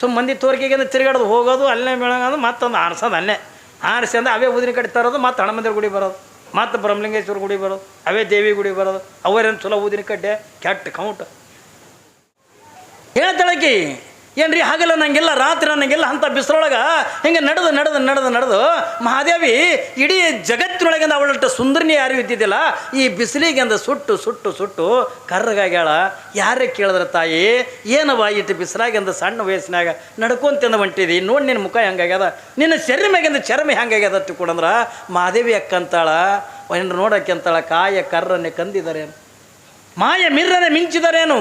ಸುಮ್ಮ ಮಂದಿ ತೋರಿಕೆಗೆ ತಿರುಗಾಡೋದು, ಹೋಗೋದು, ಅಲ್ಲೇ ಬೆಳಗೋದು, ಮತ್ತೊಂದು ಆರಿಸೋದು ಅಲ್ಲೇ. ಆರಿಸಿ ಅಂದ್ರೆ ಅವೇ ಊದಿನ ಕಡೆ ತರೋದು, ಮತ್ತು ಹಣಮಂದಿರ ಗುಡಿ ಬರೋದು, ಮತ್ತು ಬ್ರಹ್ಮಲಿಂಗೇಶ್ವರ ಗುಡಿ ಬರೋದು, ಅವೇ ದೇವಿ ಗುಡಿ ಬರೋದು. ಅವರೇನು ಚಲೋ ಊದಿನ ಕಡ್ಡೆ ಕೆಟ್ಟ ಕೌಂಟ್. ಹೇಳ್ತಾಳಕಿ ಏನ್ರಿ ಹಾಗಲ್ಲ ನಂಗೆಲ್ಲ, ರಾತ್ರಿ ನನಗೆಲ್ಲ ಅಂಥ ಬಿಸಿಲೊಳಗೆ ಹಿಂಗೆ ನಡೆದು ನಡೆದು ನಡೆದು ನಡೆದು ಮಹಾದೇವಿ ಇಡೀ ಜಗತ್ತಿನೊಳಗಿಂದ ಅವಳಷ್ಟು ಸುಂದರ್ನಿ ಯಾರು ಇದ್ದಿದ್ದಿಲ್ಲ, ಈ ಬಿಸಿಲಿಗೆ ಅಂದ ಸುಟ್ಟು ಸುಟ್ಟು ಸುಟ್ಟು ಕರ್ರಗಾಗ್ಯಾಳ. ಯಾರೇ ಕೇಳಿದ್ರೆ ತಾಯಿ ಏನವ ಇಟ್ಟು ಬಿಸಿಲಾಗೆಂದ ಸಣ್ಣ ವಯಸ್ಸಿನಾಗ ನಡ್ಕೊಂತಿಂದ ಹೊಂಟಿದಿ ನೋಡಿ ನಿನ್ನ ಮುಖ ಹೆಂಗಾಗ್ಯದ? ನಿನ್ನ ಶರೀರ ಮ್ಯಾಗಿಂದ ಚರ್ಮ ಹೆಂಗಾಗ್ಯದ ತಿಳ್ಕೊಂಡ್ರ ಮಹಾದೇವಿ ಅಕ್ಕಂತಾಳ ಒಂದು ನೋಡಕ್ಕೆ ಅಂತಾಳ ಕಾಯ ಕರ್ರನ್ನೇ ಕಂದಿದಾರೇನು? ಮಾಯ ಮಿರ್ರನೆ ಮಿಂಚಿದರೇನು?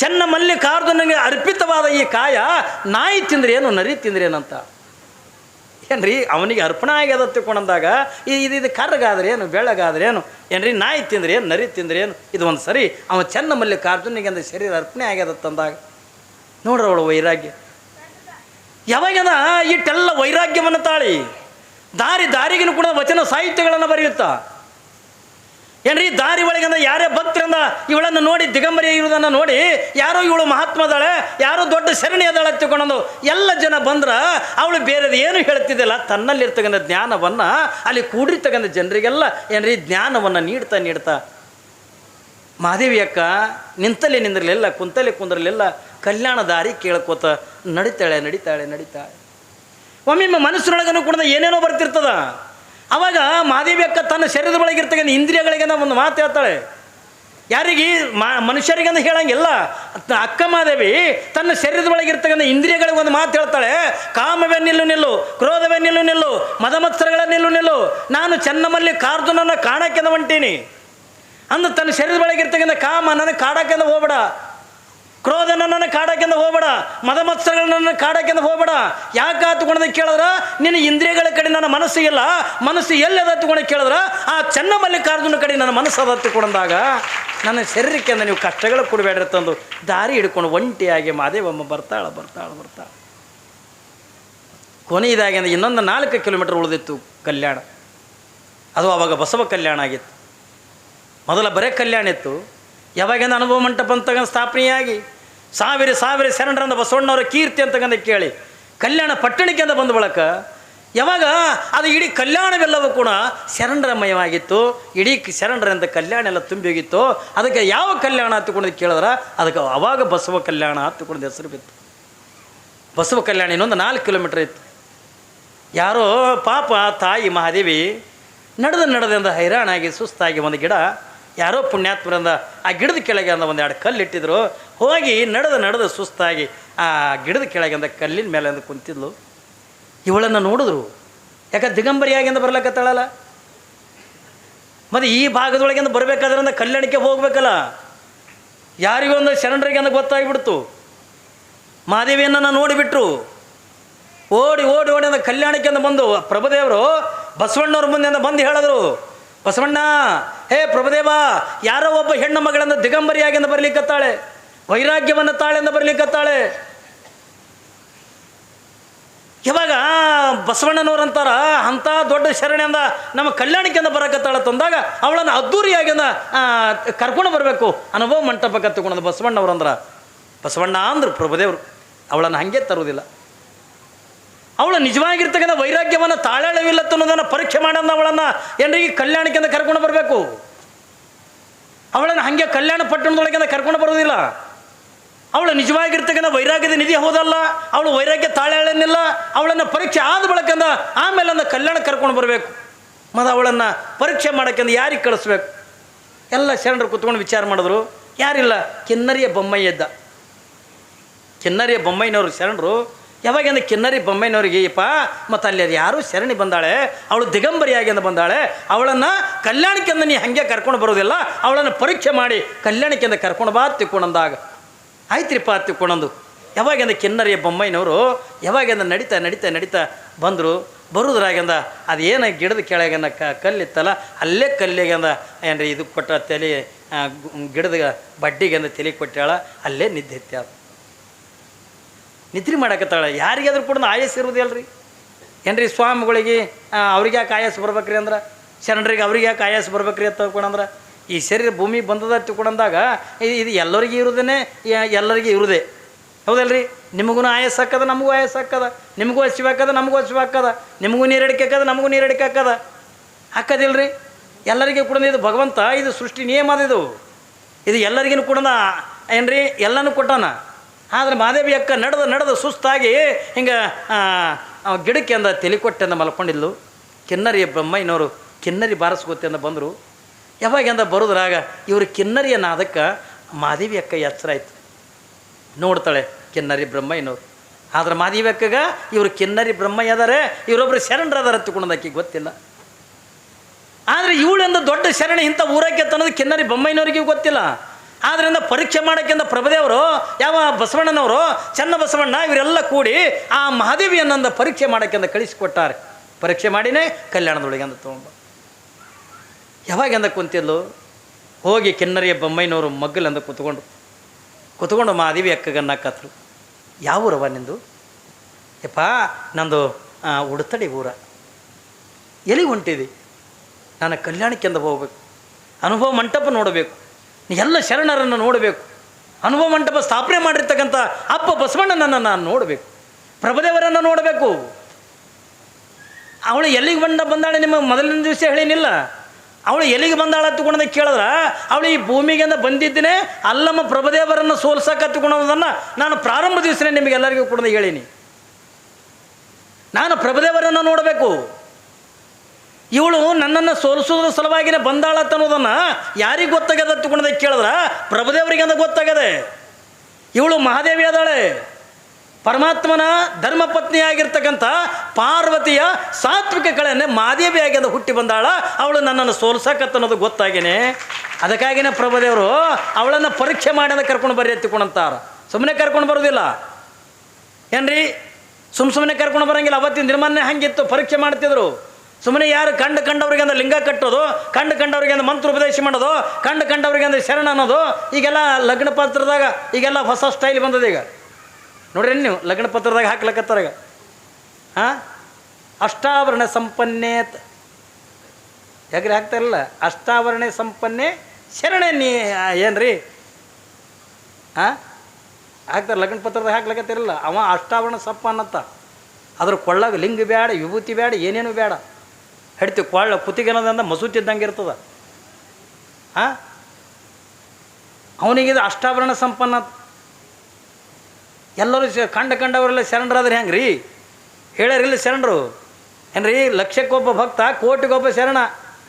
ಚೆನ್ನ ಮಲ್ಲಿಕಾರ್ಜುನಿಗೆ ಅರ್ಪಿತವಾದ ಈ ಕಾಯ, ನಾಯಿ ತಿಂದ್ರೆ ಏನು ನರಿ ತಿಂದ್ರೆ ಏನಂತ ಏನ್ರಿ, ಅವನಿಗೆ ಅರ್ಪಣೆ ಆಗ್ಯದ ತಿಳ್ಕೊಂಡಂದಾಗ, ಈ ಇದು ಇದು ಕರ್ರಗಾದ್ರೆ ಏನು ಏನ್ರಿ, ನಾಯಿ ತಿಂದ್ರೆ ಏನು ನರಿ ತಿಂದ್ರೆ ಏನು ಇದು ಒಂದು ಸರಿ, ಅವ ಚೆನ್ನ ಮಲ್ಲಿಕಾರ್ಜುನಿಗೆ ಅಂದ ಶರೀರ ಅರ್ಪಣೆ ಆಗ್ಯದ ತಂದಾಗ. ನೋಡ್ರಿ ಅವಳು ವೈರಾಗ್ಯ. ಯಾವಾಗದ ಇಟ್ಟೆಲ್ಲ ವೈರಾಗ್ಯವನ್ನು ತಾಳಿ. ದಾರಿ ದಾರಿಗಿನ ಕೂಡ ವಚನ ಸಾಹಿತ್ಯಗಳನ್ನು ಬರೆಯುತ್ತಾ. ಏನ್ರಿ, ದಾರಿ ಒಳಗಿಂದ ಯಾರೇ ಭಕ್ತರಿಂದ ಇವಳನ್ನು ನೋಡಿ ದಿಗಂಬರಿ ಇರುವುದನ್ನು ನೋಡಿ, ಯಾರೋ ಇವಳು ಮಹಾತ್ಮದಾಳೆ, ಯಾರೋ ದೊಡ್ಡ ಶರಣಿ ಅದಾಳೆ ತಿಳ್ಕೊಂಡು ಎಲ್ಲ ಜನ ಬಂದ್ರೆ ಅವಳು ಬೇರೆದು ಏನು ಹೇಳ್ತಿದ್ದಿಲ್ಲ. ತನ್ನಲ್ಲಿರ್ತಕ್ಕಂಥ ಜ್ಞಾನವನ್ನು ಅಲ್ಲಿ ಕೂಡಿರ್ತಕ್ಕಂಥ ಜನರಿಗೆಲ್ಲ ಏನ್ರಿ, ಜ್ಞಾನವನ್ನು ನೀಡ್ತಾ ನೀಡ್ತಾ ಮಹಾದೇವಿ ಅಕ್ಕ, ನಿಂತಲ್ಲಿ ನಿಂದಿರಲಿಲ್ಲ, ಕುಂತಲ್ಲಿ ಕುಂದಿರಲಿಲ್ಲ ಕಲ್ಯಾಣ ದಾರಿ ಕೇಳ್ಕೋತ ನಡಿತಾಳೆ ನಡಿತಾಳೆ ನಡಿತಾಳೆ. ಒಮ್ಮೊಮ್ಮೆ ಮನಸ್ಸಿನೊಳಗನು ಕೂಡ ಏನೇನೋ ಬರ್ತಿರ್ತದ. ಅವಾಗ ಮಾದೇವಿ ಅಕ್ಕ ತನ್ನ ಶರೀರದ ಒಳಗಿರ್ತಕ್ಕಂಥ ಇಂದ್ರಿಯಗಳಿಗೆ ಒಂದು ಮಾತು ಹೇಳ್ತಾಳೆ. ಯಾರಿಗೆ? ಮಾ ಮನುಷ್ಯರಿಗೇನು ಹೇಳಂಗಿಲ್ಲ. ಅಕ್ಕ ಮಾದೇವಿ ತನ್ನ ಶರೀರದ ಒಳಗಿರ್ತಕ್ಕಂಥ ಇಂದ್ರಿಯಗಳಿಗೆ ಒಂದು ಮಾತು ಹೇಳ್ತಾಳೆ. ಕಾಮವೇ ನಿಲ್ಲು ನಿಲ್ಲು, ಕ್ರೋಧವೇ ನಿಲ್ಲು ನಿಲ್ಲು, ಮದಮತ್ಸರಗಳ ನಿಲ್ಲು ನಿಲ್ಲು, ನಾನು ಚೆನ್ನಮಲ್ಲಿ ಕಾರ್ಜುನನ್ನು ಕಾಣಕ್ಕೆಂದ ಹೊಂಟೀನಿ. ಅಂದು ತನ್ನ ಶರೀರದ ಒಳಗಿರ್ತಕ್ಕಂಥ ಕಾಮ ನನಗೆ ಕಾಡಕ್ಕೆಂದ ಹೋಗ್ಬೇಡ. ಕ್ರೋಧ ನನ್ನನ್ನು ಕಾಡಕ್ಕೆಂದು ಹೋಗಬೇಡ ಮದ ಮತ್ಸರಗಳನ್ನ ಕಾಡಕ್ಕೆಂದು ಹೋಗಬೇಡ. ಯಾಕೆ ಹತ್ಕೊಂಡ ಕೇಳಿದ್ರ? ನಿನ್ನ ಇಂದ್ರಿಯಗಳ ಕಡೆ ನನ್ನ ಮನಸ್ಸು ಇಲ್ಲ. ಮನಸ್ಸು ಎಲ್ಲಿ ಅದ ಹತ್ಕೊಂಡು ಕೇಳಿದ್ರ? ಆ ಚೆನ್ನ ಮಲ್ಲಿಕಾರ್ಜುನ ಕಡೆ ನನ್ನ ಮನಸ್ಸು ಅದ ಹತ್ತಿಕೊಂಡಾಗ ನನ್ನ ಶರೀರಕ್ಕೆ ಅಂದ ನೀವು ಕಷ್ಟಗಳು ಕೊಡಬೇಡ್ರಿ ತಂದು ದಾರಿ ಹಿಡ್ಕೊಂಡು ಒಂಟಿಯಾಗಿ ಮಾದೇವಮ್ಮ ಬರ್ತಾಳ ಬರ್ತಾಳ ಬರ್ತಾಳ. ಕೊನೆಯದಾಗಿ ಅಂದ್ರೆ ಇನ್ನೊಂದು ನಾಲ್ಕು ಕಿಲೋಮೀಟರ್ ಉಳಿದಿತ್ತು ಕಲ್ಯಾಣ. ಅದು ಅವಾಗ ಬಸವ ಕಲ್ಯಾಣ ಆಗಿತ್ತು. ಮೊದಲ ಬರೇ ಕಲ್ಯಾಣ ಇತ್ತು. ಯಾವಾಗಿಂದ ಅನುಭವ ಮಂಟಪ ಅಂತ ಸ್ಥಾಪನೆಯಾಗಿ ಸಾವಿರ ಸಾವಿರ ಶರಣರಂದ ಬಸವಣ್ಣವರ ಕೀರ್ತಿ ಅಂತಕ್ಕಂಥ ಕೇಳಿ. ಕಲ್ಯಾಣ ಪಟ್ಟಣಕ್ಕೆ ಅಂತ ಬಂದ ಬಳಕ, ಯಾವಾಗ ಅದು ಇಡೀ ಕಲ್ಯಾಣವೆಲ್ಲವೂ ಕೂಡ ಶರಣರಮಯವಾಗಿತ್ತು. ಇಡೀ ಶರಣರಂತ ಕಲ್ಯಾಣ ಎಲ್ಲ ತುಂಬಿ ಹೋಗಿತ್ತು ಅದಕ್ಕೆ ಯಾವ ಕಲ್ಯಾಣ ಹತ್ತುಕೊಂಡು ಕೇಳಿದ್ರೆ, ಅದಕ್ಕೆ ಅವಾಗ ಬಸವ ಕಲ್ಯಾಣ ಹತ್ತುಕೊಂಡು ಹೆಸರು ಬಿತ್ತು. ಬಸವ ಕಲ್ಯಾಣ ಇನ್ನೊಂದು ನಾಲ್ಕು ಕಿಲೋಮೀಟ್ರ್ ಇತ್ತು. ಯಾರೋ ಪಾಪ ತಾಯಿ ಮಹಾದೇವಿ, ನಡೆದ ನಡೆದಿಂದ ಹೈರಾಣಾಗಿ ಸುಸ್ತಾಗಿ ಒಂದು ಗಿಡ ಯಾರೋ ಪುಣ್ಯಾತ್ಮರಿಂದ ಆ ಗಿಡದ ಕೆಳಗೆ ಅಂದ ಒಂದು ಎರಡು ಕಲ್ಲು ಇಟ್ಟಿದ್ರು ಹೋಗಿ ನಡೆದು ನಡೆದು ಸುಸ್ತಾಗಿ ಆ ಗಿಡದ ಕೆಳಗೆ ಅಂದ ಕಲ್ಲಿನ ಮೇಲೆ ಅಂದ ಕುಂತಿದ್ಲು. ಇವಳನ್ನು ನೋಡಿದ್ರು. ಯಾಕೆ ದಿಗಂಬರಿಯಾಗಿಂದ ಬರ್ಲಕ್ಕತ್ತಾಳಲ್ಲ ಮತ್ತು ಈ ಭಾಗದೊಳಗಿಂದ ಬರಬೇಕಾದ್ರಿಂದ ಕಲ್ಯಾಣಕ್ಕೆ ಹೋಗ್ಬೇಕಲ್ಲ. ಯಾರಿಗೊಂದು ಶರಣರಿಗೆ ಅಂದ ಗೊತ್ತಾಗಿಬಿಡ್ತು. ಮಾದೇವಿಯನ್ನು ನೋಡಿಬಿಟ್ರು. ಓಡಿ ಓಡಿ ಓಡಿ ಅಂದ ಕಲ್ಯಾಣಕ್ಕೆ ಅಂದ ಬಂದು ಪ್ರಭುದೇವರು ಬಸವಣ್ಣವ್ರ ಮುಂದೆ ಅಂದ ಬಂದು ಹೇಳಿದ್ರು. ಬಸವಣ್ಣ, ಹೇ ಪ್ರಭುದೇವ, ಯಾರೋ ಒಬ್ಬ ಹೆಣ್ಣು ಮಗಳನ್ನು ದಿಗಂಬರಿಯಾಗಿಂದ ಬರಲಿಕ್ಕತ್ತಾಳೆ, ವೈರಾಗ್ಯವನ್ನು ತಾಳೆಂದ ಬರಲಿಕ್ಕತ್ತಾಳೆ. ಇವಾಗ ಬಸವಣ್ಣನವರಂತಾರ ಅಂಥ ದೊಡ್ಡ ಶರಣೆಯಿಂದ ನಮ್ಮ ಕಲ್ಯಾಣಕ್ಕಿಂತ ಬರಕತ್ತಾಳ ತಂದಾಗ ಅವಳನ್ನು ಅದ್ದೂರಿಯಾಗಿಂದ ಕರ್ಕೊಂಡು ಬರಬೇಕು. ಅನುಭವ ಮಂಟಪ ಕತ್ತುಕೊಂಡು ಬಸವಣ್ಣವ್ರಂದ್ರ. ಬಸವಣ್ಣ ಅಂದ್ರು ಪ್ರಭುದೇವರು, ಅವಳನ್ನು ಹಾಗೆ ತರುವುದಿಲ್ಲ. ಅವಳು ನಿಜವಾಗಿರ್ತಕ್ಕಂಥ ವೈರಾಗ್ಯವನ್ನು ತಾಳಾಳವಿಲ್ಲ ಅನ್ನೋದನ್ನು ಪರೀಕ್ಷೆ ಮಾಡೋಣ ಅವಳನ್ನು ಏನ್ರಿಗೆ ಕಲ್ಯಾಣಕ್ಕಿಂತ ಕರ್ಕೊಂಡು ಬರಬೇಕು? ಅವಳನ್ನು ಹಾಗೆ ಕಲ್ಯಾಣ ಪಟ್ಟಣದೊಳಗಿಂದ ಕರ್ಕೊಂಡು ಬರೋದಿಲ್ಲ ಅವಳು ನಿಜವಾಗಿರ್ತಕ್ಕಂಥ ವೈರಾಗ್ಯದ ನಿಧಿ ಹೋದಲ್ಲ? ಅವಳು ವೈರಾಗ್ಯ ತಾಳೆಳನ್ನಿಲ್ಲ ಅವಳನ್ನು ಪರೀಕ್ಷೆ ಆದ ಬಳಕಂದ ಆಮೇಲೆ ಅಂದ ಕಲ್ಯಾಣ ಕರ್ಕೊಂಡು ಬರಬೇಕು. ಮತ್ತು ಅವಳನ್ನು ಪರೀಕ್ಷೆ ಮಾಡೋಕ್ಕಿಂತ ಯಾರಿಗೆ ಕಳಿಸ್ಬೇಕು? ಎಲ್ಲ ಶರಣರು ಕುತ್ಕೊಂಡು ವಿಚಾರ ಮಾಡಿದ್ರು. ಯಾರಿಲ್ಲ? ಕಿನ್ನರಿಯ ಬೊಮ್ಮಯ್ಯ ಇದ್ದ ಕಿನ್ನರಿಯ ಬೊಮ್ಮಯ್ಯನವರು ಶರಣರು ಯಾವಾಗಿಂದ ಕಿನ್ನರಿ ಬೊಂಬೈನವ್ರಿಗೆ ಯಪ್ಪ ಮತ್ತು ಅಲ್ಲಿ ಅದು ಯಾರು ಶರಣಿ ಬಂದಾಳೆ? ಅವಳು ದಿಗಂಬರಿಯಾಗಿ ಅಂತ ಬಂದಾಳೆ. ಅವಳನ್ನು ಕಲ್ಯಾಣಕ್ಕೆಂದ ನೀ ಹಾಗೆ ಕರ್ಕೊಂಡು ಬರೋದಿಲ್ಲ. ಅವಳನ್ನು ಪರೀಕ್ಷೆ ಮಾಡಿ ಕಲ್ಯಾಣಕ್ಕೆಂದ ಕರ್ಕೊಂಡು ಬಾ ತಿಕ್ಕೊಂಡಂದಾಗ ಆಯ್ತ್ರಿಪ್ಪ ತಿಕ್ಕೊಂಡಂದು ಯಾವಾಗಿಂದ ಕಿನ್ನರಿಯ ಬೊಮ್ಮೈನವರು ಯಾವಾಗಿಂದ ನಡೀತಾ ನಡೀತಾ ನಡೀತಾ ಬಂದರು, ಬರುದ್ರಾಗಿಂದ ಅದೇನ ಗಿಡದ ಕೆಳಗಿಂದ ಕ, ಕಲ್ಲಿತ್ತಲ್ಲ, ಅಲ್ಲೇ ಕಲ್ಲಿಗೆಂದ, ಏನ್ರಿ ಇದು ಕೊಟ್ಟ ತಲೆ ಗಿಡದ ಬಡ್ಡಿಗೆಂದ ತಲೆ ಕೊಟ್ಟಾಳ ಅಲ್ಲೇ ನಿದ್ದೆ ಎತ್ತಾಳ ನಿದ್ರೆ ಮಾಡಕತ್ತಾಳೆ. ಯಾರಿಗಾದ್ರೂ ಕೂಡ ಆಯಸ್ ಇರುವುದಿಲ್ರಿ ಏನ್ರಿ ಸ್ವಾಮಿಗಳಿಗೆ ಅವ್ರಿಗೆ ಯಾಕೆ ಆಯಾಸ ಬರ್ಬೇಕ್ರಿ ಅಂದ್ರೆ? ಶರಣರಿಗೆ ಅವ್ರಿಗೆ ಯಾಕೆ ಆಯಾಸ ಬರ್ಬೇಕ್ರಿ ಅಂತ ತಿಳ್ಕೊಂಡಂದ್ರೆ ಈ ಶರೀರ ಭೂಮಿ ಬಂದದ ತಿಳ್ಕೊಂಡಂದಾಗ ಇದು ಎಲ್ಲರಿಗೆ ಇರುವುದೇ ಎಲ್ಲರಿಗೆ ಇರುವುದೇ. ಹೌದಲ್ರಿ? ನಿಮಗೂ ಆಯಸ್ ಹಾಕದ ನಮಗೂ ಆಯಸ್ ಹಾಕದ ನಿಮಗೂ ಹಸಿವಾಕದ ನಮಗೂ ಹಸಿವಾಕದ ನಿಮಗೂ ನೀರಡಿಕೆ ಹಾಕದ ನಮಗೂ ನೀರಡಿಕೆ ಹಾಕದ ಹಾಕದಿಲ್ರಿ ಎಲ್ಲರಿಗೆ ಕೂಡ ಇದು ಭಗವಂತ, ಇದು ಸೃಷ್ಟಿ ನಿಯಮ ಅದು ಇದು. ಇದು ಎಲ್ಲರಿಗೂ ಕೂಡ ಏನ್ರಿ? ಎಲ್ಲನೂ ಕೊಟ್ಟಾನ? ಆದ್ರೆ ಮಾದೇವಿ ಅಕ್ಕ ನಡೆದು ನಡೆದು ಸುಸ್ತಾಗಿ ಹಿಂಗೆ ಗಿಡಕ್ಕೆ ಅಂದ ತಲೆ ಕೊಟ್ಟೆ ಅಂದ ಮಲ್ಕೊಂಡಿದ್ಲು. ಕಿನ್ನರಿ ಬ್ರಹ್ಮಯ್ಯನವರು ಕಿನ್ನರಿ ಬಾರಿಸ್ಕೋತಿ ಅಂತ ಬಂದರು. ಯಾವಾಗ ಅಂದ ಬರೋದ್ರಾಗ ಇವರು ಕಿನ್ನರಿಯ ನಾದಕ್ಕೆ ಮಾದೇವಿ ಅಕ್ಕ ಎಚ್ಚರ ಆಯ್ತು. ನೋಡ್ತಾಳೆ ಕಿನ್ನರಿ ಬ್ರಹ್ಮಯ್ಯನವ್ರು ಆದ್ರೆ ಮಾದೇವಿ ಅಕ್ಕಗ ಇವರು ಕಿನ್ನರಿ ಬ್ರಹ್ಮಯ್ಯ ಅದಾರೆ ಇವರೊಬ್ಬರು ಶರಣರ ಅದಾರ ಆಕಿಗೆ ಗೊತ್ತಿಲ್ಲ. ಆದರೆ ಇವಳೆಂದ ದೊಡ್ಡ ಶರಣೆ ಇಂಥ ಊರಕ್ಕೆ ತನ್ನೋದು ಕಿನ್ನರಿ ಬೊಮ್ಮಯ್ಯನವರಿಗೆ ಗೊತ್ತಿಲ್ಲ. ಆದ್ರಿಂದ ಪರೀಕ್ಷೆ ಮಾಡೋಕ್ಕಿಂತ ಪ್ರಭುದೇವರು ಯಾವ ಬಸವಣ್ಣನವರು, ಚೆನ್ನ ಬಸವಣ್ಣ, ಇವರೆಲ್ಲ ಕೂಡಿ ಆ ಮಹಾದೇವಿಯನ್ನಂದ ಪರೀಕ್ಷೆ ಮಾಡೋಕ್ಕಿಂತ ಕಳಿಸಿಕೊಟ್ಟಾರೆ. ಪರೀಕ್ಷೆ ಮಾಡಿನೇ ಕಲ್ಯಾಣದೊಳಗೆ ಅಂದ ತೊಗೊಂಬ. ಯಾವಾಗೆಂದ ಕುಂತಿದ್ಲು? ಹೋಗಿ ಕಿನ್ನರಿಯ ಬೊಮ್ಮೈನವರು ಮಗ್ಗಲಂದ ಕೂತ್ಕೊಂಡು. ಕೂತ್ಕೊಂಡು ಮಹಾದೇವಿ ಅಕ್ಕಗನ್ನ ಕತ್ರು ಯಾವ ಊರವ ನಿಂದು? ಯಪ್ಪ, ನಂದು ಉಡುತಡಿ ಊರ. ಎಲ್ಲಿ ಹೊಂಟಿದೆ? ನಾನು ಕಲ್ಯಾಣಕ್ಕೆಂದ ಹೋಗ್ಬೇಕು. ಅನುಭವ ಮಂಟಪ ನೋಡಬೇಕು. ಎಲ್ಲ ಶರಣರನ್ನು ನೋಡಬೇಕು. ಅನುಭವ ಮಂಟಪ ಸ್ಥಾಪನೆ ಮಾಡಿರ್ತಕ್ಕಂಥ ಅಪ್ಪ ಬಸವಣ್ಣನನ್ನು ನಾನು ನೋಡಬೇಕು. ಪ್ರಭುದೇವರನ್ನು ನೋಡಬೇಕು. ಅವಳು ಎಲ್ಲಿಗೆ ಬಂದ ಬಂದಾಳೆ ನಿಮಗೆ ಮೊದಲಿನ ದಿವಸ ಹೇಳಿನಿಲ್ಲ. ಅವಳು ಎಲ್ಲಿಗೆ ಬಂದಾಳ ಹತ್ತುಕೊಂಡ ಕೇಳಿದ್ರ, ಅವಳು ಈ ಭೂಮಿಗೆಂದ ಬಂದಿದ್ದೇನೆ ಅಲ್ಲಮ್ಮ ಪ್ರಭುದೇವರನ್ನು ಸೋಲ್ಸಕ್ಕೆ ಹತ್ತುಕೊಳ್ಳೋದನ್ನು ನಾನು ಪ್ರಾರಂಭ ದಿವಸನೇ ನಿಮಗೆಲ್ಲರಿಗೂ ಕೂಡ ಹೇಳೀನಿ. ನಾನು ಪ್ರಭುದೇವರನ್ನು ನೋಡಬೇಕು. ಇವಳು ನನ್ನನ್ನು ಸೋಲಿಸೋದ್ರ ಸಲುವಾಗಿನೇ ಬಂದಾಳತ್ತ ಅನ್ನೋದನ್ನು ಯಾರಿಗೆ ಗೊತ್ತಾಗದ ತಗೊಂಡದ ಕೇಳಿದ್ರ? ಪ್ರಭುದೇವರಿಗೆ ಅಂದ ಗೊತ್ತಾಗದೆ ಇವಳು ಮಹಾದೇವಿ ಅದಾಳೆ. ಪರಮಾತ್ಮನ ಧರ್ಮಪತ್ನಿಯಾಗಿರ್ತಕ್ಕಂಥ ಪಾರ್ವತಿಯ ಸಾತ್ವಿಕ ಕಳೆಯನ್ನೇ ಮಾದೇವಿ ಆಗ್ಯದ, ಹುಟ್ಟಿ ಬಂದಾಳ. ಅವಳು ನನ್ನನ್ನು ಸೋಲ್ಸಕತ್ತ ಅನ್ನೋದು ಗೊತ್ತಾಗೇನೆ. ಅದಕ್ಕಾಗಿನೇ ಪ್ರಭುದೇವರು ಅವಳನ್ನು ಪರೀಕ್ಷೆ ಮಾಡಿ ಕರ್ಕೊಂಡು ಬರ್ರಿ ಎತ್ತಿಕೊಂಡಂತಾರ ಸುಮ್ಮನೆ ಕರ್ಕೊಂಡು ಬರೋದಿಲ್ಲ. ಏನ್ರಿ? ಸುಮ್ಮ ಸುಮ್ಮನೆ ಕರ್ಕೊಂಡು ಬರೋಂಗಿಲ್ಲ. ಅವತ್ತಿನ ದಿನಮಾನ್ಯ ಹಂಗಿತ್ತು, ಪರೀಕ್ಷೆ ಮಾಡ್ತಿದ್ರು. ಸುಮ್ಮನೆ ಯಾರು ಕಂಡು ಕಂಡವ್ರಿಗೆ ಅಂದ್ರೆ ಲಿಂಗ ಕಟ್ಟೋದು, ಕಂಡು ಕಂಡವ್ರಿಗೆ ಅಂದ್ರೆ ಮಂತ್ರ ಉಪದೇಶ ಮಾಡೋದು, ಕಂಡು ಕಂಡವ್ರಿಗೆ ಅಂದ್ರೆ ಶರಣ ಅನ್ನೋದು, ಈಗೆಲ್ಲ ಲಗ್ನ ಪತ್ರದಾಗ ಈಗೆಲ್ಲ ಹೊಸ ಸ್ಟೈಲ್ ಬಂದದ ಈಗ. ನೋಡ್ರಿ ನೀವು, ಲಗ್ನ ಪತ್ರದಾಗ ಹಾಕ್ಲಕ್ಕತ್ತಾರ ಈಗ. ಹಾಂ? ಅಷ್ಟಾವರಣ ಸಂಪನ್ನೇತ್ ಯಾಕ್ರಿ ಹಾಕ್ತಾ ಇರಲ್ಲ ಅಷ್ಟಾವರಣ ಸಂಪನ್ನೆ ಶರಣೆ ನೀ ಏನ್ರಿ? ಹಾಂ? ಹಾಕ್ತಾರೆ, ಲಗ್ನ ಪತ್ರದಾಗ ಹಾಕ್ಲಕ್ಕತ್ತಿರಲ್ಲ ಅವ ಅಷ್ಟಾವರಣ ಸಪ್ಪ ಅನ್ನತ್ತ ಅದ್ರ ಕೊಳ್ಳಾಗ ಲಿಂಗ ಬೇಡ ವಿಭೂತಿ ಬೇಡ ಏನೇನು ಬೇಡ ಹಿಡ್ತೀವಿ ಕೊಳ್ಳ ಕುತ್ತಿಗೆನದಂದ ಮಸೂತಿದ್ದಂಗೆ ಇರ್ತದ. ಹಾಂ ಅವನಿಗಿದು ಅಷ್ಟಾಭರಣ ಸಂಪನ್ನ. ಎಲ್ಲರೂ ಕಂಡ ಕಂಡವರೆಲ್ಲ ಶರಣರಾದ್ರೆ ಹೆಂಗೆ ರೀ ಹೇಳ್ಯಾರಿಲ್ಲ ಶರಣರು? ಏನ್ರಿ? ಲಕ್ಷಕ್ಕೊಬ್ಬ ಭಕ್ತ, ಕೋಟಿಗೊಬ್ಬ ಶರಣ.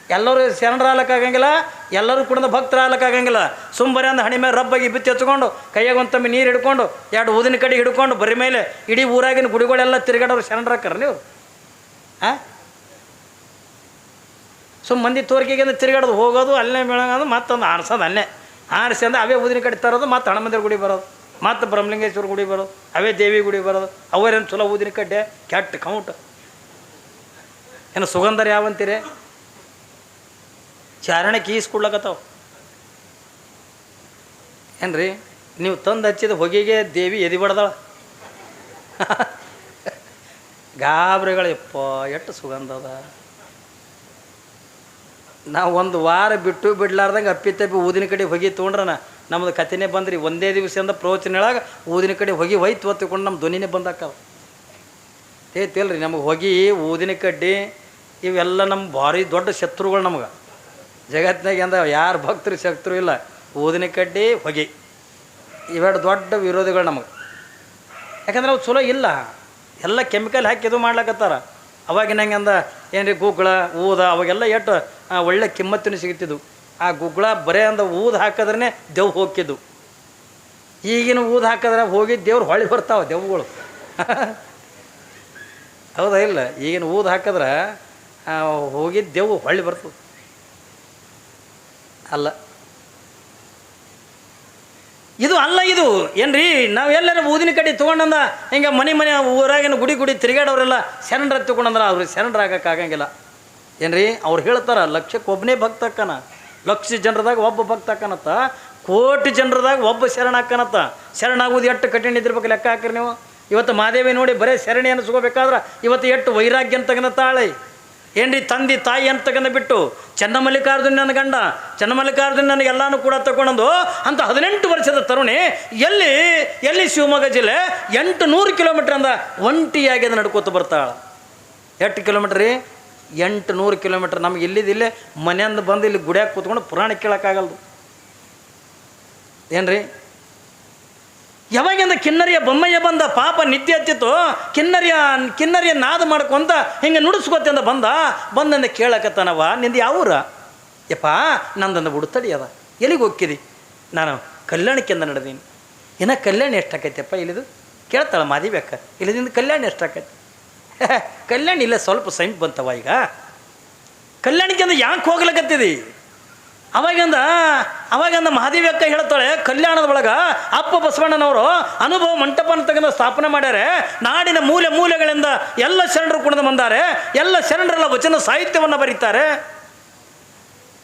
ಎಲ್ಲರೂ ಶರಣರಾಗಕ್ಕಾಗಂಗಿಲ್ಲ ಎಲ್ಲರೂ ಕೂಡ ಭಕ್ತರಾಗಕ್ಕಾಗಂಗಿಲ್ಲ ಸುಂಬರಿ ಅಂದ ಹಣಿ ಮೇಲೆ ರಬ್ಬಾಗಿ ಬಿತ್ತಿ ಹಚ್ಕೊಂಡು, ಕೈಯಾಗ ನೀರು ಹಿಡ್ಕೊಂಡು, ಎರಡು ಊದಿನ ಕಡೆ ಹಿಡ್ಕೊಂಡು, ಬರೀ ಮೇಲೆ ಇಡೀ ಊರಾಗಿನ ಗುಡಿಗಳೆಲ್ಲ ತಿರುಗಾಡೋರು ಶರಣರಾಕ್ಕಾರ ನೀವು. ಹಾಂ ಸುಮ್ಮ ಮಂದಿ ತೋರಿಕೆಗೆ ತಿರುಗಾಡೋದು, ಹೋಗೋದು, ಅಲ್ಲೇ ಬೆಳಗೋದು, ಮತ್ತೊಂದು ಆರಿಸೋದು ಅಲ್ಲೇ. ಆರಿಸಿ ಅಂದ್ರೆ ಅವೇ ಊದಿನ ಕಡೆ ತರೋದು, ಮತ್ತು ಹಣಮಂದಿರ ಗುಡಿ ಬರೋದು, ಮತ್ತು ಬ್ರಹ್ಮಲಿಂಗೇಶ್ವರ ಗುಡಿ ಬರೋದು, ಅವೇ ದೇವಿ ಗುಡಿ ಬರೋದು ಅವರೇನು ಚಲೋ ಊದಿನ ಕಡ್ಡೆ, ಕೆಟ್ಟ ಕೌಂಟ್. ಏನು ಸುಗಂಧರ ಯಾವಂತೀರಿ? ಚಾರಣೆ ಏನು ರೀ ನೀವು ತಂದು ಹಚ್ಚಿದ ಹೊಗೆಗೆ ದೇವಿ ಎದಿ ಬಡ್ದಾಳ. ಗಾಬ್ರಿಗಳಪ್ಪ ಎಷ್ಟು ಸುಗಂಧ ಅದ. ನಾವು ಒಂದು ವಾರ ಬಿಟ್ಟು ಬಿಡ್ಲಾರ್ದಂಗೆ ಅಪ್ಪಿ ತಪ್ಪಿ ಊದಿನ ಕಡೆ ಹೊಗೆ ತೊಗೊಂಡ್ರನ ನಮ್ಮದು ಕಥೆನೇ ಬಂದ್ರಿ. ಒಂದೇ ದಿವಸದಿಂದ ಪ್ರವಚನ ಹೇಳಾಗ ಊದಿನ ಕಡೆ ಹೊಗೆ ಹೋಯ್ತು ಹೊತ್ತಿಕೊಂಡು ನಮ್ಮ ಧ್ವನಿನೇ ಬಂದಾಕವ. ಏತಿಲ್ರಿ ನಮಗೆ ಹೊಗೆ ಊದಿನ ಕಡ್ಡಿ ಇವೆಲ್ಲ ನಮ್ಮ ಭಾರಿ ದೊಡ್ಡ ಶತ್ರುಗಳು ನಮಗೆ. ಜಗತ್ತಿನಾಗ ಅಂದ ಯಾರು ಭಕ್ತರು ಶತ್ರು ಇಲ್ಲ. ಊದಿನ ಕಡ್ಡಿ ಹೊಗೆ. ಇವೆರಡು ದೊಡ್ಡ ವಿರೋಧಿಗಳು ನಮಗೆ. ಯಾಕಂದ್ರೆ ಅವು ಚಲೋ ಇಲ್ಲ. ಎಲ್ಲ ಕೆಮಿಕಲ್ ಹಾಕಿ ಇದು ಮಾಡ್ಲಕತ್ತಾರ. ಅವಾಗಿನ ಹಂಗೆ ಅಂದ, ಏನ್ರಿ ಗುಗ್ಗಳ ಊದ, ಅವಾಗೆಲ್ಲ ಎಷ್ಟು ಒಳ್ಳೆ ಕಿಮ್ಮತ್ತಿನ ಸಿಗ್ತಿದ್ವು. ಆ ಗುಗ್ಗಳ ಬರೇ ಅಂದ ಊದ ಹಾಕಿದ್ರೆ ದೆವ್ ಹೋಗಿದ್ದು ಈಗಿನ ಊದ ಹಾಕಿದ್ರೆ ಹೋಗಿ ದೇವ್ರು ಹೊಳಿ ಬರ್ತಾವೆ ದೆವ್ಗಳು. ಹೌದಾ ಇಲ್ಲ? ಈಗಿನ ಊದ ಹಾಕಿದ್ರೆ ಹೋಗಿ ದೆವ್ವು ಹೊಳ್ಳಿ ಬರ್ತದೆ ಅಲ್ಲ. ಇದು ಅಲ್ಲ ಇದು. ಏನ್ರಿ, ನಾವು ಎಲ್ಲರೂ ಊದಿನ ಕಡೆ ತೊಗೊಂಡಂದ ಹಿಂಗೆ ಮನೆ ಮನೆ ಊರಾಗಿನ ಗುಡಿ ಗುಡಿ ತಿರುಗಾಡೋರೆಲ್ಲ ಶರಣರ ತೊಗೊಂಡಂದ್ರೆ ಅವ್ರು ಶರಣರಾಗಕ್ಕಾಗಂಗಿಲ್ಲ ಏನ್ರಿ, ಅವ್ರು ಹೇಳ್ತಾರ ಲಕ್ಷಕ್ಕೆ ಒಬ್ಬನೇ ಭಕ್ತ ಅಕ್ಕನ. ಲಕ್ಷ ಜನರದಾಗ ಒಬ್ಬ ಭಕ್ತ ಅಕ್ಕನತ್ತ, ಕೋಟಿ ಜನರದಾಗ ಒಬ್ಬ ಶರಣ ಶರಣಾಗೋದು ಎಷ್ಟು ಕಠಿಣ ಇದ್ದಿರ್ಬೇಕು ಲೆಕ್ಕ ಹಾಕ್ರಿ ನೀವು. ಇವತ್ತು ಮಹಾದೇವಿ ನೋಡಿ ಬರೀ ಶರಣಿ ಅನಿಸ್ಕೋಬೇಕಾದ್ರೆ ಇವತ್ತು ಎಷ್ಟು ವೈರಾಗ್ಯ ಅಂತಕ್ಕಂಥ ತಾಳೆ. ಏನ್ರಿ ತಂದೆ ತಾಯಿ ಅಂತ ತಗೊಂಡು ಬಿಟ್ಟು ಚನ್ನಮಲ್ಲಿಕಾರ್ಜುನ ನನ್ನ ಗಂಡ, ಚನ್ನಮಲ್ಲಿಕಾರ್ಜುನ ನನಗೆಲ್ಲಾನು ಕೂಡ ತಗೊಂಡು ಅಂತ ಹದಿನೆಂಟು ವರ್ಷದ ತರುಣಿ, ಎಲ್ಲಿ ಎಲ್ಲಿ ಶಿವಮೊಗ್ಗ ಜಿಲ್ಲೆ ಎಂಟು ನೂರು ಕಿಲೋಮೀಟ್ರ್ ಅಂದ ಒಂಟಿಯಾಗಿ ಅದು ನಡ್ಕೋತ ಬರ್ತಾಳೆ. ಎಷ್ಟು ಕಿಲೋಮೀಟ್ರ್ ರೀ? ಎಂಟು ನೂರು ಕಿಲೋಮೀಟ್ರ್. ನಮ್ಗೆ ಇಲ್ಲಿದಿಲ್ಲೇ ಮನೆಯಿಂದ ಬಂದು ಇಲ್ಲಿ ಗುಡಿಯಾಗಿ ಕೂತ್ಕೊಂಡು ಪುರಾಣ ಕೇಳೋಕ್ಕಾಗಲ್ದು. ಏನ್ರಿ? ಯಾವಾಗಿಂದ ಕಿನ್ನರಿಯ ಬೊಮ್ಮಯ್ಯ ಬಂದ ಪಾಪ ನಿತ್ಯ ಹತ್ತಿತ್ತು, ಕಿನ್ನರಿಯ ಕಿನ್ನರಿಯ ನಾದ ಮಾಡ್ಕೊಂತ ಹಿಂಗೆ ನುಡಿಸ್ಕೊತಿಂದ ಬಂದ, ಬಂದಂದ ಕೇಳಕತ್ತಾನವ ನಿಂದ ಯಾವ ಊರ? ಯಪ್ಪ, ನಂದಂದ ಬುಡ್ತಡಿ ಅದ. ಎಲ್ಲಿಗೆ ಹೋಗ್ಕಿದಿ? ನಾನು ಕಲ್ಯಾಣಕ್ಕಿಂದ ನಡೆದೀನಿ. ಏನ ಕಲ್ಯಾಣ ಎಷ್ಟಾಕೈತೆಪ್ಪ ಇಲ್ಲಿದು? ಕೇಳ್ತಾಳೆ ಮಾದಿಬೇಕ ಇಲ್ಲದಿಂದ ಕಲ್ಯಾಣ ಎಷ್ಟಾಕೈತಿ? ಕಲ್ಯಾಣ ಇಲ್ಲ, ಸ್ವಲ್ಪ ಸಮೀಪ ಬಂತವ ಈಗ. ಕಲ್ಯಾಣಕ್ಕಿಂದ ಯಾಕೆ ಹೋಗ್ಲಕತ್ತಿದಿ? ಅವಾಗಿಂದ ಅವಾಗಿಂದ ಮಹಾದೇವಿಯಕ್ಕ ಹೇಳ್ತಾಳೆ, ಕಲ್ಯಾಣದ ಒಳಗೆ ಅಪ್ಪ ಬಸವಣ್ಣನವರು ಅನುಭವ ಮಂಟಪನ ತೆಗೆದು ಸ್ಥಾಪನೆ ಮಾಡ್ಯಾರೆ. ನಾಡಿನ ಮೂಲೆ ಮೂಲೆಗಳಿಂದ ಎಲ್ಲ ಶರಣರು ಕುಣಿದು ಬಂದಾರೆ. ಎಲ್ಲ ಶರಣರೆಲ್ಲ ವಚನ ಸಾಹಿತ್ಯವನ್ನು ಬರೀತಾರೆ.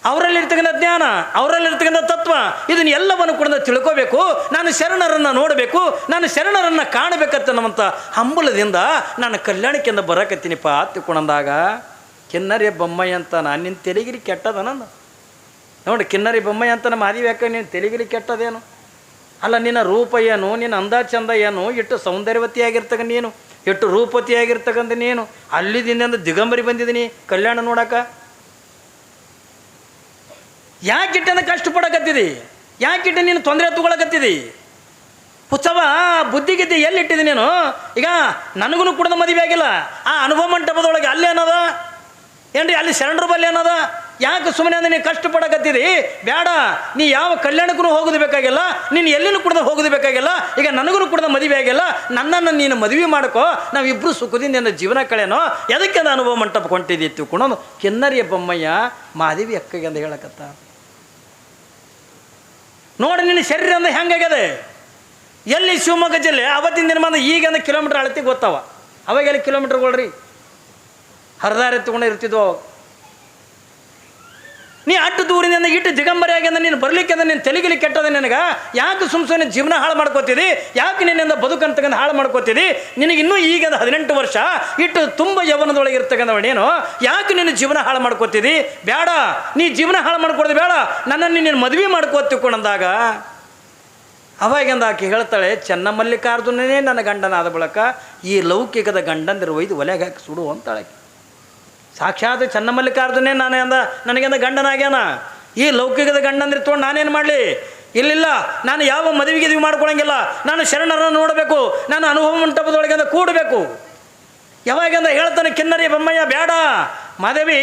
ಅವರಲ್ಲಿರ್ತಕ್ಕಂಥ ಜ್ಞಾನ, ಅವರಲ್ಲಿರ್ತಕ್ಕಂಥ ತತ್ವ, ಇದನ್ನ ಎಲ್ಲವನ್ನು ಕೂಡ ತಿಳ್ಕೋಬೇಕು. ನಾನು ಶರಣರನ್ನು ನೋಡಬೇಕು, ನಾನು ಶರಣರನ್ನು ಕಾಣಬೇಕಂತ ಹಂಬಲದಿಂದ ನಾನು ಕಲ್ಯಾಣಕ್ಕೆಂದ ಬರಕತ್ತೀನಿಪ್ಪ ತಿಳ್ಕೊಂಡಂದಾಗ ಕೆನ್ನರೇ ಬೊಮ್ಮಯ್ಯ ಅಂತ, ನಾನು ನಿನ್ನ ತೆಲಿಗಿರಿ ಕೆಟ್ಟದ ನಂದು ನೋಡಿ, ಕಿನ್ನರಿ ಬೊಮ್ಮಯ್ಯ ಅಂತ ನಮ್ಮ ಯಾಕೆ ನೀನು ತೆಲಿಗಿಲಿ ಕೆಟ್ಟದೇನು? ಅಲ್ಲ, ನಿನ್ನ ರೂಪ ಏನು? ನಿನ್ನ ಅಂದ ಚಂದ ಏನು? ಎಷ್ಟು ಸೌಂದರ್ಯವತಿಯಾಗಿರ್ತಕ್ಕ ನೀನು? ಎಷ್ಟು ರೂಪತಿಯಾಗಿರ್ತಕ್ಕಂಥ ನೀನು? ಅಲ್ಲಿದಿಂದ ದಿಗಂಬರಿ ಬಂದಿದ್ದೀನಿ ಕಲ್ಯಾಣ ನೋಡಕ? ಯಾಕಿಟ್ಟಂದ ಕಷ್ಟಪಡಕತ್ತಿದಿ? ಯಾಕಿಟ್ಟ ನೀನು ತೊಂದರೆ ತಗೊಳಕತ್ತಿದಿ? ಹುಚ್ಚವ ಬುದ್ಧಿಗಿದ್ದಿ ಎಲ್ಲಿ ಇಟ್ಟಿದಿ ನೀನು? ಈಗ ನನಗೂ ಕೂಡ ಮದುವೆ ಆಗಿಲ್ಲ ಆ ಅನುಭವ ಮಂಟಪದೊಳಗೆ ಅಲ್ಲಿ ಏನದ ಏನ್ರಿ, ಅಲ್ಲಿ ಶರಣರ ಬಲ್ಲಿ ಏನದ ಯಾಕೆ ಸುಮ್ಮನೆ ಅಂದ್ರೆ ನೀನು ಕಷ್ಟಪಡಕತ್ತಿದಿ? ಬೇಡ ನೀ ಯಾವ ಕಲ್ಯಾಣಕ್ಕೂ ಹೋಗೋದು ಬೇಕಾಗಿಲ್ಲ. ನೀನು ಎಲ್ಲಿನೂ ಕೂಡ ಹೋಗೋದು ಬೇಕಾಗಿಲ್ಲ. ಈಗ ನನಗೂ ಕುಡ್ದ ಮದುವೆ ಆಗಿಲ್ಲ. ನನ್ನನ್ನು ನೀನು ಮದುವೆ ಮಾಡ್ಕೋ. ನಾವಿಬ್ಬರು ಸುಖದಿಂದ ನನ್ನ ಜೀವನ ಕಳೆನೋ ಎದಕ್ಕೆ ನಾನು ಅನುಭವ ಮಂಟಪ ಕೊಂಟಿದ್ದಿ ಕುಣೋದು ಕೆನ್ನರಿಯ ಬೊಮ್ಮಯ್ಯ ಮಾದೇವಿ ಅಕ್ಕಗೆ ಅಂತ ಹೇಳಕತ್ತ. ನೋಡಿ, ನಿನ್ನ ಶರೀರ ಅಂದ್ರೆ ಹೆಂಗಾಗ್ಯದೆ ಎಲ್ಲಿ ಶಿವಮೊಗ್ಗ ಜಿಲ್ಲೆ? ಅವತ್ತಿನ ದಿನಮಾನ ಈಗ ಅಂದ್ರೆ ಕಿಲೋಮೀಟ್ರ್ ಅಳತಿ ಗೊತ್ತವ. ಅವಾಗೆಲ್ಲ ಕಿಲೋಮೀಟ್ರ್ಗಳ್ರಿ? ಹರಿದಾರಿ ತಗೊಂಡು ಇರ್ತಿದ್ವು. ನೀ ಅಟ್ಟು ದೂರಿನಿಂದ ಇಟ್ಟು ದಿಗಂಬರಿಯಾಗಿ ಅಂದ್ರೆ ನೀನು ಬರಲಿಕ್ಕೆ ಅಂದ್ರೆ ನೀನು ತೆಲಿಗಿಲಿ ಕೆಟ್ಟದ ನಿನಗೆ? ಯಾಕೆ ಸುಮ್ ಸುಮ್ಮನೆ ಜೀವನ ಹಾಳು ಮಾಡ್ಕೋತಿದ್ದಿ ಯಾಕೆ ನಿನ್ನಿಂದ ಬದುಕನ್ನು ತಗೊಂಡು ಹಾಳು ಮಾಡ್ಕೋತಿದ್ದಿ ನಿನಗೆ ಇನ್ನೂ ಈಗ ಹದಿನೆಂಟು ವರ್ಷ, ಇಟ್ಟು ತುಂಬ ಯವನದೊಳಗೆ ಇರ್ತಕ್ಕಂಥವ ನೀನು. ಯಾಕೆ ನಿನ್ನ ಜೀವನ ಹಾಳು ಮಾಡ್ಕೋತಿದ್ದಿ ಬೇಡ ನೀ ಜೀವನ ಹಾಳು ಮಾಡ್ಕೊಡ್ದು ಬೇಡ ನನ್ನನ್ನು ನೀನು ಮದುವೆ ಮಾಡ್ಕೋ ಅಂದಾಗ ಅವಾಗಿಂದ ಆಕೆ ಹೇಳ್ತಾಳೆ ಚೆನ್ನಮಲ್ಲಿಕಾರ್ಜುನನೇ ನನ್ನ ಗಂಡನಾದ ಬಳಕ, ಈ ಲೌಕಿಕದ ಗಂಡಂದಿರು ಒಯ್ದು ಒಲೆಗೆ ಹಾಕಿ ಸುಡು ಅಂತಾಳೆ. ಸಾಕ್ಷಾತ್ ಚನ್ನಮಲ್ಲಿಕಾರ್ಜುನೇ ನಾನೇ ಅಂದ ನನಗೆಂದ ಗಂಡನಾಗ್ಯಾನ. ಈ ಲೌಕಿಕದ ಗಂಡಂದ್ರೆ ತೊಗೊಂಡು ನಾನೇನು ಮಾಡಲಿ? ಇಲ್ಲಿಲ್ಲ, ನಾನು ಯಾವ ಮದುವೆಗೆ ಇದು ಮಾಡ್ಕೊಳಂಗಿಲ್ಲ. ನಾನು ಶರಣರನ್ನು ನೋಡಬೇಕು, ನಾನು ಅನುಭವ ಮಂಟಪದೊಳಗೆ ಕೂಡಬೇಕು. ಯಾವಾಗಂದ ಹೇಳ್ತಾನೆ, ಕಿನ್ನರಿ ಬೊಮ್ಮಯ್ಯ, ಬೇಡ. ಮಾದೇವಿ,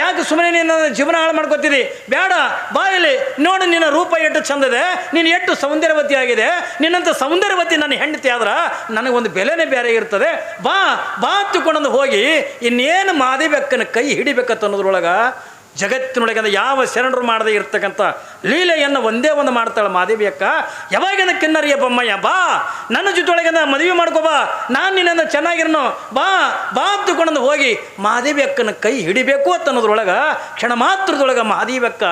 ಯಾಕೆ ಸುಮ್ಮನೆ ನೀನು ಜೀವನ ಹಾಳು ಮಾಡ್ಕೋತೀರಿ ಬೇಡ, ಬಾಯಲ್ಲಿ ನೋಡು ನಿನ್ನ ರೂಪ ಎಷ್ಟು ಚಂದದೆ, ನೀನು ಎಷ್ಟು ಸೌಂದರ್ಯವತಿ ಆಗಿದೆ. ನಿನ್ನಂಥ ಸೌಂದರ್ಯವತಿ ನನ್ನ ಹೆಂಡತಿ ಆದ್ರೆ ನನಗೊಂದು ಬೆಲೆನೇ ಬೇರೆ ಇರ್ತದೆ. ಬಾ ಬಾ ತಿಳ್ಕೊಂಡಂದು ಹೋಗಿ, ಇನ್ನೇನು ಮಾದೇವಿ ಅಕ್ಕನ ಕೈ ಹಿಡಿಬೇಕತ್ತ ಅನ್ನೋದ್ರೊಳಗೆ ಜಗತ್ತಿನೊಳಗೆ ಅಂದ್ರೆ ಯಾವ ಶರಣರು ಮಾಡದೇ ಇರ್ತಕ್ಕಂಥ ಲೀಲೆಯನ್ನು ಒಂದೇ ಒಂದು ಮಾಡ್ತಾಳೆ ಮಾದೇವಿ ಅಕ್ಕ. ಯಾವಾಗಿನ ಕಿನ್ನರಿಯ ಬೊಮ್ಮಯ್ಯ, ಬಾ, ನನ್ನ ಜೊತೆಯೊಳಗೆ ಮದುವೆ ಮಾಡ್ಕೋ ಬಾ, ನಾನು ನಿನ್ನನ್ನು ಚೆನ್ನಾಗಿರನು, ಬಾ ಬಾ ತಿಳ್ಕೊಂಡು ಹೋಗಿ ಮಾದೇವಿ ಅಕ್ಕನ ಕೈ ಹಿಡಿಬೇಕು ಅಂತ ಅನ್ನೋದ್ರೊಳಗೆ, ಕ್ಷಣ ಮಾತ್ರದೊಳಗೆ ಮಾದೇವಿ ಅಕ್ಕ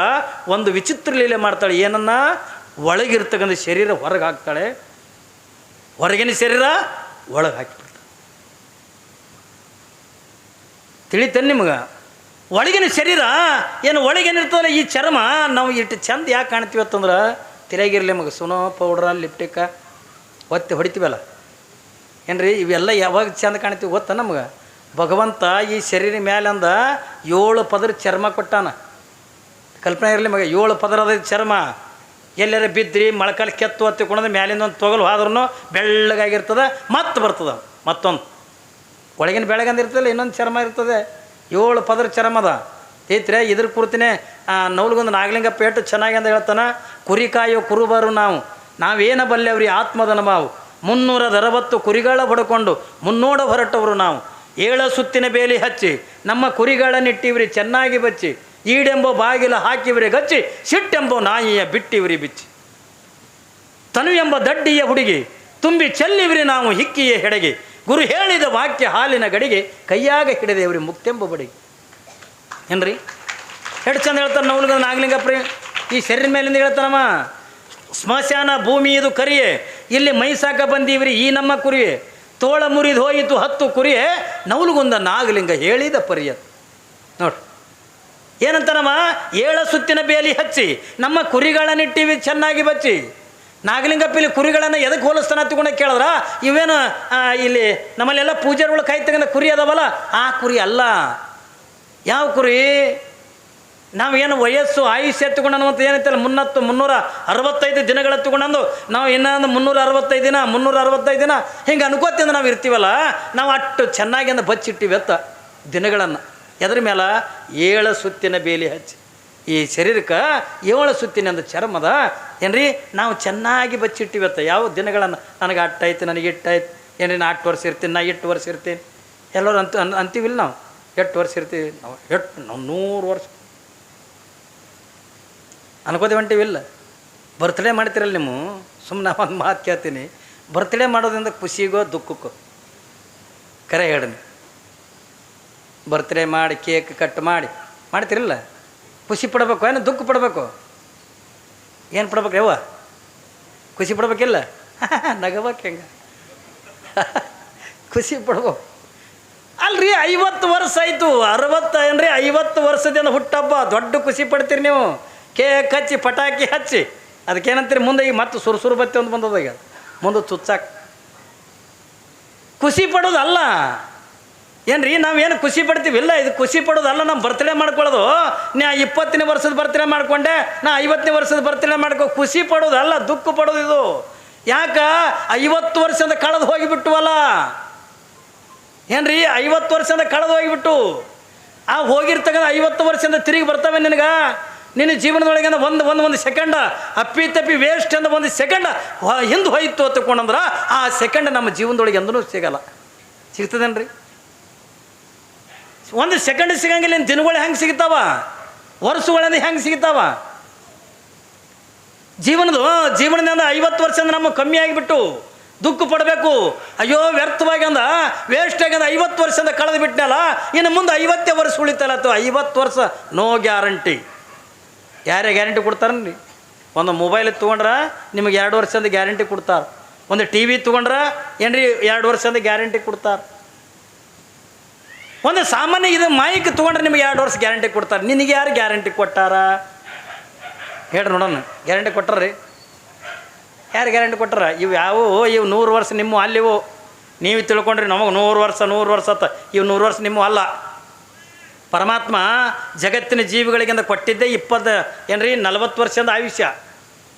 ಒಂದು ವಿಚಿತ್ರ ಲೀಲೆ ಮಾಡ್ತಾಳೆ. ಏನನ್ನ? ಒಳಗಿರ್ತಕ್ಕಂಥ ಶರೀರ ಹೊರಗೆ ಹಾಕ್ತಾಳೆ. ಹೊರಗಿನ ಶರೀರ ಒಳಗೆ ಹಾಕಿಬಿಡ್ತಾಳೆ. ತಿಳಿತೇನೆ ನಿಮ್ಗೆ? ಒಳಗಿನ ಶರೀರ ಏನು ಒಳಗೇನಿರ್ತದಲ್ಲ ಈ ಚರ್ಮ, ನಾವು ಇಟ್ಟು ಚಂದ ಯಾಕೆ ಕಾಣ್ತೀವಿ ಅಂತಂದ್ರೆ ತಿರುಗಿರ್ಲಿ ಮಗ, ಸುನೋ ಪೌಡ್ರ ಲಿಪ್ಟಿಕ್ಕ ಒತ್ತಿ ಹೊಡಿತೀವಲ್ಲ? ಏನ್ರಿ, ಇವೆಲ್ಲ ಯಾವಾಗ ಚಂದ ಕಾಣ್ತೀವಿ ಗೊತ್ತಾ ನಮ್ಗೆ? ಭಗವಂತ ಈ ಶರೀರ ಮ್ಯಾಲಂದ ಏಳು ಪದರ ಚರ್ಮ ಕೊಟ್ಟಾನ. ಕಲ್ಪನೆ ಇರಲಿ ಮಗ, ಏಳು ಪದರದ ಚರ್ಮ. ಎಲ್ಲರ ಬಿದ್ರಿ, ಮೊಳಕಾಲು ಕೆತ್ತು ಹತ್ತಿಕೊಂಡ್ರೆ ಮ್ಯಾಲಿಂದ ಒಂದು ತೊಗಲು ಹೋದ್ರೂ ಬೆಳ್ಳಗಾಗಿರ್ತದೆ, ಮತ್ತೆ ಬರ್ತದೆ ಮತ್ತೊಂದು. ಒಳಗಿನ ಬೆಳಗಂದಿರ್ತದಲ್ಲ ಇನ್ನೊಂದು ಚರ್ಮ ಇರ್ತದೆ. ಏಳು ಪದರ ಚರಮದ ಐತ್ರೆ ಇದ್ರ ಕುರ್ತಿನೇ ನೌಲ್ಗೊಂದು ನಾಗಲಿಂಗಪ್ಪ ಪೇಟು ಚೆನ್ನಾಗಿ ಅಂತ ಹೇಳ್ತಾನೆ, ಕುರಿ ಕಾಯೋ ಕುರುಬರು ನಾವು. ನಾವೇನ ಬಲ್ಲೆವ್ರಿ ಆತ್ಮದ ನಮಾವು. ಮುನ್ನೂರದ ಅರವತ್ತು ಕುರಿಗಳ ಹೊಡ್ಕೊಂಡು ಮುನ್ನೋಡ ಹೊರಟವರು ನಾವು. ಏಳ ಸುತ್ತಿನ ಬೇಲಿ ಹಚ್ಚಿ, ನಮ್ಮ ಕುರಿಗಳನ್ನಿಟ್ಟಿವ್ರಿ ಚೆನ್ನಾಗಿ ಬಚ್ಚಿ. ಈಡೆಂಬೋ ಬಾಗಿಲ ಹಾಕಿವ್ರಿ, ಗಚ್ಚಿ. ಸಿಟ್ಟೆಂಬೋ ನಾಯಿಯ ಬಿಟ್ಟಿವ್ರಿ, ಬಿಚ್ಚಿ. ತನು ಎಂಬ ದಡ್ಡಿಯ ಹುಡುಗಿ, ತುಂಬಿ ಚೆಲ್ಲಿವ್ರಿ ನಾವು, ಹಿಕ್ಕಿಯ ಹೆಡೆಗೆ. ಗುರು ಹೇಳಿದ ವಾಕ್ಯ ಹಾಲಿನ ಗಡಿಗೆ ಕೈಯಾಗ ಹಿಡಿದೇವ್ರಿ ಮುಕ್ತೆಂಬ ಬಡಿ. ಏನ್ರಿ? ಎಷ್ಟು ಚಂದ ಹೇಳ್ತಾರೆ ನವಲ್ಗ ನಾಗಲಿಂಗಪ್ರಿ ಈ ಶರೀರ ಮೇಲಿಂದ ಹೇಳ್ತಾನಮ್ಮ ಸ್ಮಶಾನ ಭೂಮಿ ಇದು ಕರಿಯೇ, ಇಲ್ಲಿ ಮೈಸಾಕ ಬಂದೀವ್ರಿ, ಈ ನಮ್ಮ ಕುರಿಯೇ. ತೋಳ ಮುರಿದು ಹೋಯಿತು, ಹತ್ತು ಕುರಿಯೇ. ನವಲುಗೊಂದ ನಾಗಲಿಂಗ ಹೇಳಿದ ಪರಿಯ ನೋಡ್ರಿ ಏನಂತಾನಮ್ಮ ಏಳ ಸುತ್ತಿನ ಬೇಲಿ ಹಚ್ಚಿ, ನಮ್ಮ ಕುರಿಗಳನ್ನಿಟ್ಟಿವಿ, ಚೆನ್ನಾಗಿ ಬಚ್ಚಿ. ನಾಗಲಿಂಗಪ್ಪಿಲಿ ಕುರಿಗಳನ್ನು ಎದಕ್ಕೆ ಹೋಲಿಸ್ತಾನ ತಗೊಂಡ ಕೇಳಿದ್ರ? ಇವೇನು ಇಲ್ಲಿ ನಮ್ಮಲ್ಲೆಲ್ಲ ಪೂಜಾರಿಗಳು ಕೈ ತಗೊಂಡ ಕುರಿ ಅದಾವಲ್ಲ, ಆ ಕುರಿ ಅಲ್ಲ. ಯಾವ ಕುರಿ? ನಾವೇನು ವಯಸ್ಸು, ಆಯುಷ್ಯ ಅಂತ ಏನೈತಲ್ಲ, ಮುನ್ನತ್ತು, ಮುನ್ನೂರ ಅರವತ್ತೈದು ದಿನಗಳ ಎತ್ತುಕೊಂಡು ನಾವು ಇನ್ನೊಂದು ಮುನ್ನೂರ ಅರವತ್ತೈದು ದಿನ, ಮುನ್ನೂರ ಅರವತ್ತೈದು ದಿನ, ಹಿಂಗೆ ಅನ್ಕೋತಿಂದ ನಾವು ಇರ್ತೀವಲ್ಲ, ನಾವು ಅಷ್ಟು ಚೆನ್ನಾಗಿ ಬಚ್ಚಿಟ್ಟಿವಿ ಎತ್ತ ದಿನಗಳನ್ನು. ಎದ್ರ ಮೇಲೆ ಏಳು ಸುತ್ತಿನ ಬೇಲಿ ಹಚ್ಚಿ. ಈ ಶರೀರಕ್ಕೆ ಏಳು ಸುತ್ತಿನ ಒಂದು ಚರ್ಮದ, ಏನ್ರಿ? ನಾವು ಚೆನ್ನಾಗಿ ಬಚ್ಚಿಟ್ಟಿವತ್ತ ಯಾವ ದಿನಗಳನ್ನು ನನಗೆ ಅಟ್ಟಾಯ್ತು ನನಗೆ ಇಟ್ಟಾಯ್ತು ಏನ್ರಿ, ನಾ ಅಟ್ಟು ವರ್ಷ ಇರ್ತೀನಿ, ನಾ ಇಟ್ಟು ವರ್ಷ ಇರ್ತೀನಿ. ಎಲ್ಲರೂ ಅಂತ ಅನ್ ಅಂತೀವಿಲ್ಲ ನಾವು? ಎಟ್ಟು ವರ್ಷ ಇರ್ತೀವಿ? ನಾವು ಎಷ್ಟು ನಾವು ನೂರು ವರ್ಷ. ಅನ್ಕೋದೆ ಹೊಂಟಿವಿಲ್ಲ ಬರ್ತ್ಡೇ ಮಾಡ್ತೀರಲ್ಲ ನೀವು? ಸುಮ್ಮನೆ ಒಂದು ಮಾತು ಕೇಳ್ತೀನಿ. ಬರ್ತ್ಡೇ ಮಾಡೋದ್ರಿಂದ ಖುಷಿಗೋ, ದುಃಖಕ್ಕೋ? ಕರೆ ಹೇಳಿ ಬರ್ತ್ಡೇ ಮಾಡಿ ಕೇಕ್ ಕಟ್ ಮಾಡಿ. ಮಾಡ್ತಿರಲ್ಲ? ಖುಷಿ ಪಡಬೇಕು, ಏನು ದುಃಖ ಪಡಬೇಕು. ಏನು ಪಡ್ಬೇಕು ಯವ್ವ? ಖುಷಿ ಪಡ್ಬೇಕಿಲ್ಲ? ನಗಬೇಕು ಹೆಂಗೆ? ಖುಷಿ ಪಡ್ಬೇಕು. ಅಲ್ರಿ, ಐವತ್ತು ವರ್ಷ ಆಯಿತು. ಅರವತ್ತು ಏನ್ರಿ, ಐವತ್ತು ವರ್ಷದಿಂದ ಹುಟ್ಟಬ್ಬ ದೊಡ್ಡ ಖುಷಿ ಪಡ್ತೀರಿ ನೀವು. ಕೇಕ್ ಹಚ್ಚಿ, ಪಟಾಕಿ ಹಚ್ಚಿ. ಅದಕ್ಕೇನಂತೀರಿ, ಮುಂದೆ ಈಗ ಮತ್ತೆ ಸುರು ಸುರು ಬತ್ತಿ ಒಂದು ಬಂದದ ಈಗ. ಮುಂದೆ ಚುಚ್ಚಾಕ. ಖುಷಿ ಪಡೋದಲ್ಲ. ಏನ್ರಿ ನಾವೇನು ಖುಷಿ ಪಡ್ತೀವಿ? ಇಲ್ಲ, ಇದು ಖುಷಿ ಪಡೋದಲ್ಲ ನಾವು ಬರ್ತ್ಡೇ ಮಾಡ್ಕೊಳ್ಳೋದು. ನಾ ಇಪ್ಪತ್ತನೇ ವರ್ಷದ ಬರ್ತ್ಡೇ ಮಾಡ್ಕೊಂಡೆ, ನಾ ಐವತ್ತನೇ ವರ್ಷದ ಬರ್ತ್ಡೇ ಮಾಡ್ಕೊ ಖುಷಿ ಪಡೋದಲ್ಲ, ದುಃಖ ಪಡೋದು ಇದು. ಯಾಕ? ಐವತ್ತು ವರ್ಷದ ಕಳೆದು ಹೋಗಿಬಿಟ್ಟುವಲ್ಲ. ಏನ್ರಿ, ಐವತ್ತು ವರ್ಷದ ಕಳೆದು ಹೋಗಿಬಿಟ್ಟು. ಆ ಹೋಗಿರ್ತಕ್ಕಂಥ ಐವತ್ತು ವರ್ಷದಿಂದ ತಿರುಗಿ ಬರ್ತವೆ ನಿನಗೆ? ನಿನ್ನ ಜೀವನದೊಳಗೆ ಒಂದು ಒಂದು ಒಂದು ಸೆಕೆಂಡ ಅಪ್ಪಿ ತಪ್ಪಿ ವೇಸ್ಟ್ ಅಂತ ಒಂದು ಸೆಕೆಂಡ್ ಹಿಂದೆ ಹೋಯ್ತು ಅಂತಕೊಂಡಂದ್ರೆ ಆ ಸೆಕೆಂಡ್ ನಮ್ಮ ಜೀವನದೊಳಗೆ ಎಂದೂ ಸಿಗಲ್ಲ. ಸಿಗ್ತದೇನ್ರಿ? ಒಂದು ಸೆಕೆಂಡ್ ಸಿಗಂಗಿಲ್ಲ, ಇನ್ನು ದಿನಗಳು ಹೆಂಗೆ ಸಿಗ್ತಾವ? ವರ್ಷಗಳಿಂದ ಹೆಂಗೆ ಸಿಗ್ತಾವ? ಜೀವನದ ಜೀವನದಿಂದ ಐವತ್ತು ವರ್ಷದಿಂದ ನಮ್ಮ ಕಮ್ಮಿ ಆಗಿಬಿಟ್ಟು ದುಃಖ ಪಡಬೇಕು. ಅಯ್ಯೋ, ವ್ಯರ್ಥವಾಗಿ ಅಂದ ವೇಸ್ಟ್ ಆಗ್ಯದ ಐವತ್ತು ವರ್ಷದಿಂದ ಕಳೆದು ಬಿಟ್ಟನಲ್ಲ ಇನ್ನು ಮುಂದೆ ಐವತ್ತೇ ವರ್ಷ ಉಳಿತಲ್ಲ ಅಥವಾ ಐವತ್ತು ವರ್ಷ ನೋ ಗ್ಯಾರಂಟಿ ಯಾರೇ ಗ್ಯಾರಂಟಿ ಕೊಡ್ತಾರನ್ರಿ ಒಂದು ಮೊಬೈಲ್ ತೊಗೊಂಡ್ರೆ ನಿಮಗೆ ಎರಡು ವರ್ಷದಿಂದ ಗ್ಯಾರಂಟಿ ಕೊಡ್ತಾರೆ. ಒಂದು ಟಿ ವಿ ತೊಗೊಂಡ್ರೆ ಏನ್ರಿ ಎರಡು ವರ್ಷದಿಂದ ಗ್ಯಾರಂಟಿ ಕೊಡ್ತಾರೆ? ಒಂದು ಸಾಮಾನ್ಯ ಇದು ಮೈಕ್ ತೊಗೊಂಡ್ರೆ ನಿಮಗೆ ಎರಡು ವರ್ಷ ಗ್ಯಾರಂಟಿ ಕೊಡ್ತಾರೆ. ನಿನಗೆ ಯಾರು ಗ್ಯಾರಂಟಿ ಕೊಟ್ಟಾರ? ಹೇಳ್ರಿ ನೋಡೋಣ. ಗ್ಯಾರಂಟಿ ಕೊಟ್ಟಾರ್ರಿ ಯಾರು ಗ್ಯಾರಂಟಿ ಕೊಟ್ಟಾರ? ಇವು ಯಾವ, ಇವು ನೂರು ವರ್ಷ ನಿಮ್ಮ ಅಲ್ಲಿವು. ನೀವು ತಿಳ್ಕೊಂಡ್ರಿ ನಮಗೆ ನೂರು ವರ್ಷ ನೂರು ವರ್ಷ ಅತ್ತ. ಇವು ನೂರು ವರ್ಷ ನಿಮ್ಮ ಅಲ್ಲ. ಪರಮಾತ್ಮ ಜಗತ್ತಿನ ಜೀವಿಗಳಿಗಿಂತ ಕೊಟ್ಟಿದ್ದೇ ಇಪ್ಪತ್ತು, ಏನ್ರಿ, ನಲವತ್ತು ವರ್ಷದ ಆಯುಷ್ಯ.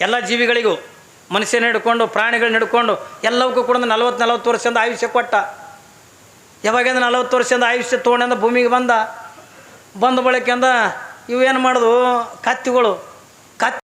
ಎಲ್ಲ ಜೀವಿಗಳಿಗೂ ಮನುಷ್ಯನ ಹಿಡ್ಕೊಂಡು, ಪ್ರಾಣಿಗಳನ್ನ ಹಿಡ್ಕೊಂಡು ಎಲ್ಲವಕ್ಕೂ ಕೂಡ ನಲವತ್ತು ನಲವತ್ತು ವರ್ಷದ ಆಯುಷ್ಯ ಕೊಟ್ಟ. ಯಾವಾಗಿಂದ ನಲವತ್ತು ವರ್ಷದಿಂದ ಆಯುಷ್ಯ ತೊಗೊಂಡಂದ ಭೂಮಿಗೆ ಬಂದ ಬಂದ ಬಳಿಕೆಂದ ಇವೇನು ಮಾಡೋದು? ಕತ್ತಿಗಳು ಕತ್ತಿ